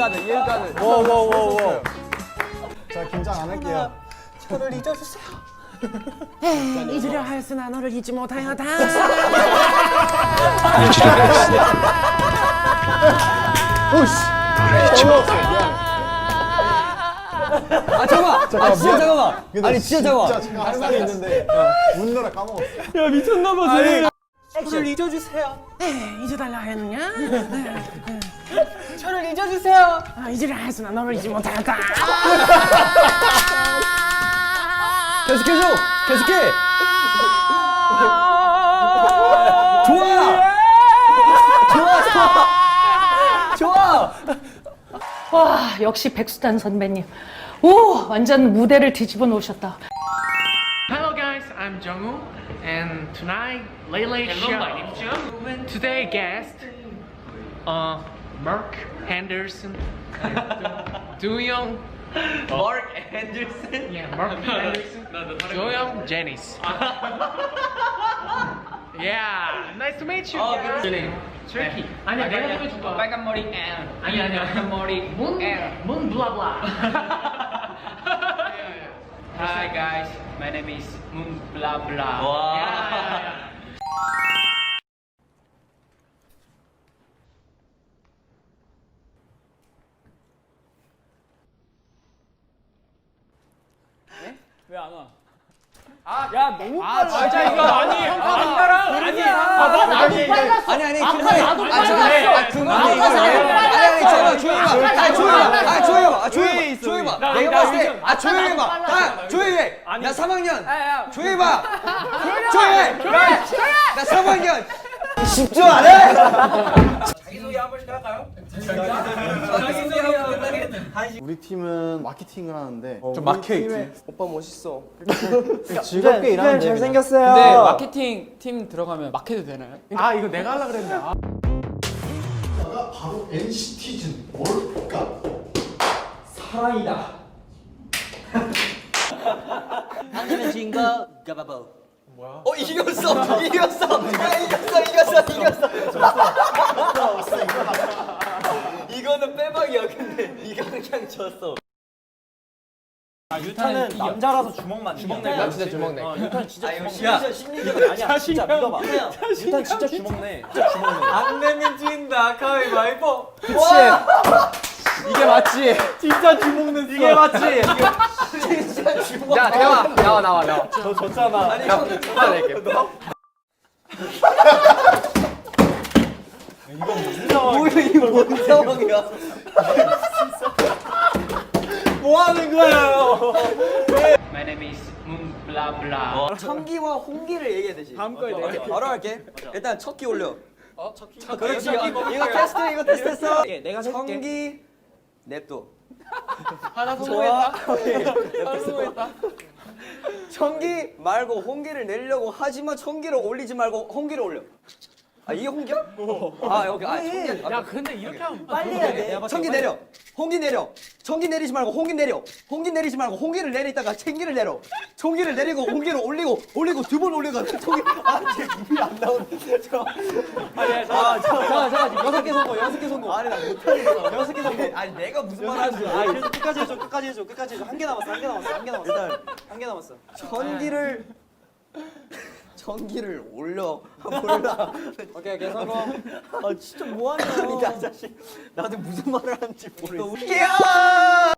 이응가는 이응가는. 워워워워. 자 긴장 안 할게요. 잊으려 하였으나 너를 잊지 못하였다. 아 잠깐만. 아 진짜 잠깐만. 아니 진짜 잠깐만. 진짜 제가 할 말이 있는데 웃느라 까먹었어. 저를 잊어주세요. 잊어달라 하였느냐? 저를 잊어주세요. 아, 잊으려 하였으나 너를 잊지 못하였다. 계속해줘. 계속해. 좋아. 좋아 좋아. 좋아. 와 역시 백수단 선배님. 오 완전 무대를 뒤집어 놓으셨다. Hello guys, I'm Jungwoo, and tonight, Late Late Show. my name is Jungwoo. Today guest, uh, Mark Henderson, Do Young. Mark Henderson? Yeah, Mark Henderson. Do Young Janice. yeah, nice to meet you. guys. Turkey. 아니야, 내가 소개해줄 거야. 빨간 머리 앤. 아니 아니야, 빨간 머리 문 문 블라블라. Hi guys, my name is Moon Blah Blah. 와. 야 너무 빨라. 진짜 이거 아니 형 아니야. 아니야. 아니 아니 근데 아 저기 아 그만해 이거 아니 아니 잠깐 조용히 봐. 아 조용히 봐. 아 조용히 봐. 아 조용히 봐. 조용히 봐. 내가 봤을 때아 조용히 봐. 다 조용히 해. 나 3학년. 조용히 봐. 조용히 해. 나 3학년. 집중 안 해? 우리 팀은 마케팅을 하는데 좀 마케팅. 오빠 멋있어. 즐겁게 일하면 돼. 잘생겼어요. 근데 마케팅 팀 들어가면 마케도 되나요? 아 이거 내가 하려 그랬는데. 아. 바로 NCT즌 뭘까? 사랑이다. 당신은 진 거 가바보. 어 이겼어. 이겼어. 야 이겼어. 이겼어. 이겼어. 이거는 빼박이야. 근데 이거 그냥 졌어. 유타는 남자라서 주먹만. 주먹 내. 나 진짜 주먹 내. 어, 유타는 진짜 아, 주먹 내. 심리적 아니야 진짜 믿어봐. 유타는 진짜 주먹 내. 진짜 주먹 내. 안 내면 진다. 가위바위보. 그치. 이게 맞지. 진짜 주먹 냈어. 이게 맞지. 진짜 주먹. 야 나와 나와 나와 나와. 저 졌잖아. 아니 형 누가 낼게. 뭐야 이거 뭔 상황이야? 뭐 하는 거예요? My name is Moon Blah Blah. 청기와 홍기를 얘기해야 되지. 다음 거에 내가 바로 할게. 일단 첫기 올려. 어, 첫 키. 그렇지. 이거, 이거 테스트 이거 테스트했어. 내가 해줄게. 청기 냅둬. 하나 좋아. 성공했다. 하나 성공했다. 청기 말고 홍기를 내려고 하지만 청기를 올리지 말고 홍기를 올려. 아 이게 홍기야? 아 여기 아 청기. 야 근데 이렇게 하면 빨리 해야 돼. 청기 내려. 홍기 내려. 청기 내리지 말고 홍기 내려. 홍기 내리지 말고 홍기를 내리다가 챙기를 내려. 청기를 내리고 홍기를 올리고 올리고 두 번 올리고 청기 아제 입이 안 나오는데 저. 아니야 잠깐 잠깐 잠깐 여섯 개 성공 여섯 개 성공. 아니 나 못하겠어. 여섯 개 성공. 아니 내가 무슨 말 하는 아줄 계속 끝까지 해줘 끝까지 해줘 끝까지 해줘 한 개 남았어 한 개 남았어 한 개 남았어 일단 한 개 남았어. 전기를 전기를 올려 몰라. 오케이 오케이 성공. 아 진짜 뭐하냐 나 자식 나도 무슨 말을 하는지 모르겠어. 야!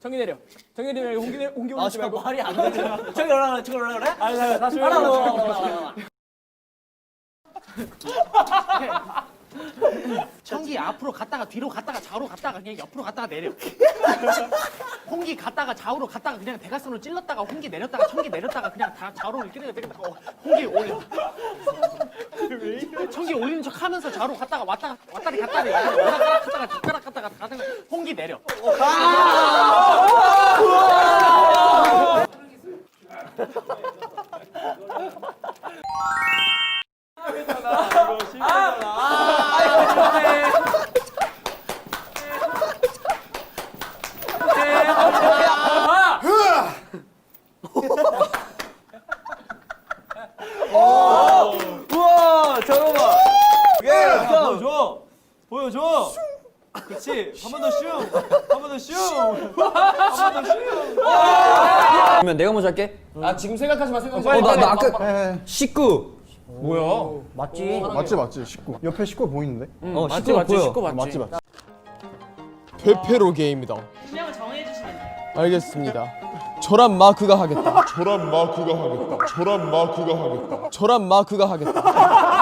정기 내려. 정기 내려. 홍기 내려. 홍기 아 올리지 진짜 말고. 말이 안 되잖아. 저기 올라가 저기 올라가 그래? 아니 나 다시. 더. 청기 앞으로 갔다가 뒤로 갔다가 좌우로 갔다가 그냥 옆으로 갔다가 내려. 홍기 갔다가 좌우로 갔다가 그냥 대각선으로 찔렀다가 홍기 내렸다가 청기 내렸다가 그냥 다 좌우로 이렇게 내렸다가 어, 홍기 올려. 청기 올리는 척 하면서 좌우로 갔다가 왔다가 왔다리 갔다리 오락가락 갔다가 뒷가락 갔다가 갔다가 홍기 내려. 우 잠깐만. 예. 보여줘. 보여줘. 그렇지. 한 번더 그러면 내가 먼저 할게. 아 지금 생각하지 마 생각하지 어, 나, 나 아까 19. 맞지? 맞지 맞지 19. 옆에 19 보이는데? 어, 19가 보여. 맞지 맞지. 페페로 게임이다 분명을 정해주시면 돼요. 알겠습니다 저란 마크가 하겠다 저란 마크가 하겠다 저란 마크가 하겠다 저란 마크가 하겠다